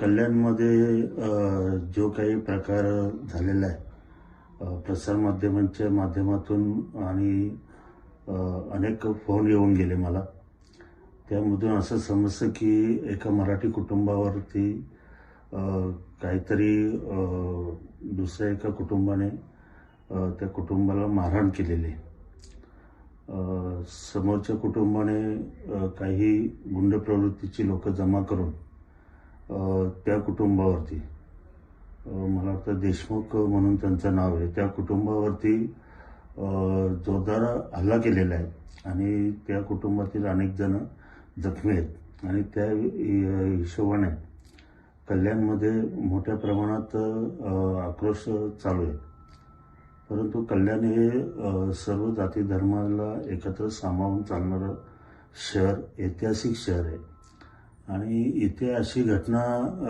कल्याणमध्ये जो काही प्रकार झालेला आहे प्रसारमाध्यमांच्या माध्यमातून आणि अनेक फोन येऊन गेले मला. त्यामधून असं समजतं की एका मराठी कुटुंबावरती काहीतरी दुसऱ्या एका कुटुंबाने त्या कुटुंबाला मारहाण केलेली. समोरच्या कुटुंबाने काही गुंड प्रवृत्तीची लोकं जमा करून त्या कुटुंबावरती. मला वाटतं देशमुख म्हणून त्यांचं नाव आहे. त्या कुटुंबावरती जोरदार हल्ला केलेला आहे. आणि त्या कुटुंबातील अनेक जण जखमी आहेत. आणि त्या हिशोबाने कल्याणमध्ये मोठ्या प्रमाणात आक्रोश चालू आहे. परंतु कल्याण हे सर्व जाती धर्माला एकत्र सामावून चालणारं शहर ऐतिहासिक शहर आहे. आणि इथे अशी घटना